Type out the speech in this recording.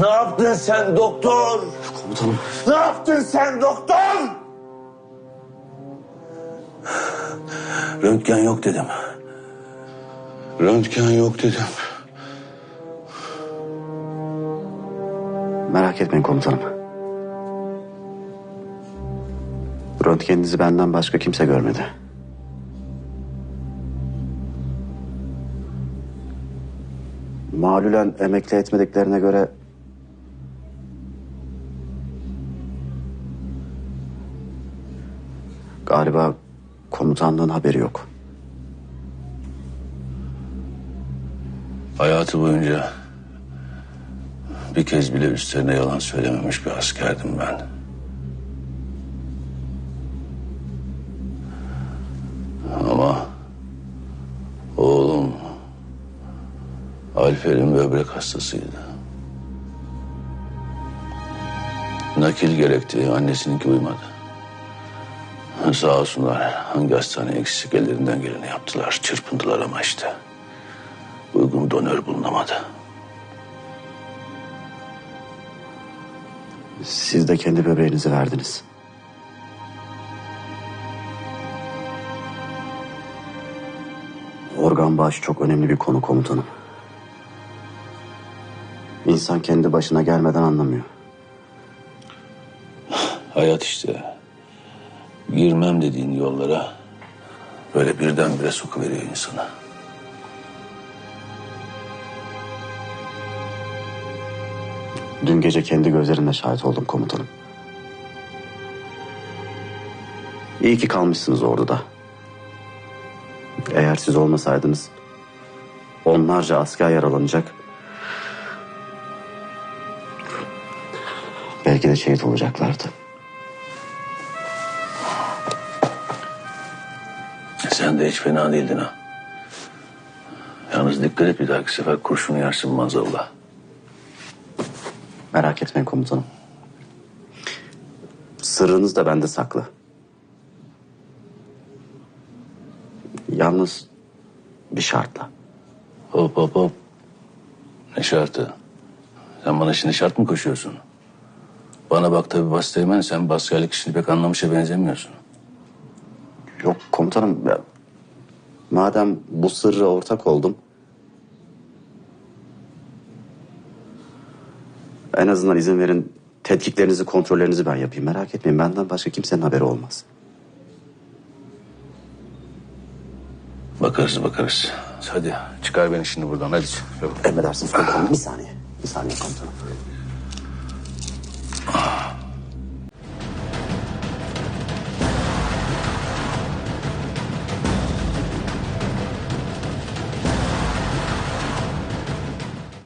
Ne yaptın sen doktor? Komutanım. Ne yaptın sen doktor? Röntgen yok dedim. Röntgen yok dedim. Merak etmeyin komutanım. Röntgeninizi benden başka kimse görmedi. Malulen emekli etmediklerine göre... Galiba komutanlığın haberi yok. Hayatı boyunca bir kez bile üstlerine yalan söylememiş bir askerdim ben. Ama oğlum Alper'in böbrek hastasıydı. Nakil gerekti, annesininki uymadı. Sağ olsunlar hangi hastane eksik ellerinden geleni yaptılar, çırpındılar ama işte. Uygun donör bulunamadı. Siz de kendi böbreğinizi verdiniz. Organ bağışı çok önemli bir konu komutanım. İnsan kendi başına gelmeden anlamıyor. Hayat işte. Girmem dediğin yollara böyle birdenbire sokuveriyor insana. Dün gece kendi gözlerimle şahit oldum komutanım. İyi ki kalmışsınız orduda. Eğer siz olmasaydınız onlarca asker yaralanacak. Belki de şehit olacaklardı. Sen de hiç fena değildin ha. Yalnız dikkat et bir dahaki sefer kurşunu yersin maazallah. Merak etmeyin komutanım. Sırrınız da bende saklı. Yalnız bir şartla. Hop hop hop. Ne şartı? Sen bana şimdi şart mı koşuyorsun? Bana bak tabii Basteymen sen Baskerlik işini pek anlamışa benzemiyorsun. Yok komutanım ya, madem bu sırra ortak oldum. En azından izin verin tetkiklerinizi kontrollerinizi ben yapayım merak etmeyin benden başka kimsenin haberi olmaz. Bakarız bakarız. Hadi çıkar beni şimdi buradan hadi. Emredersiniz komutanım bir saniye bir saniye komutanım.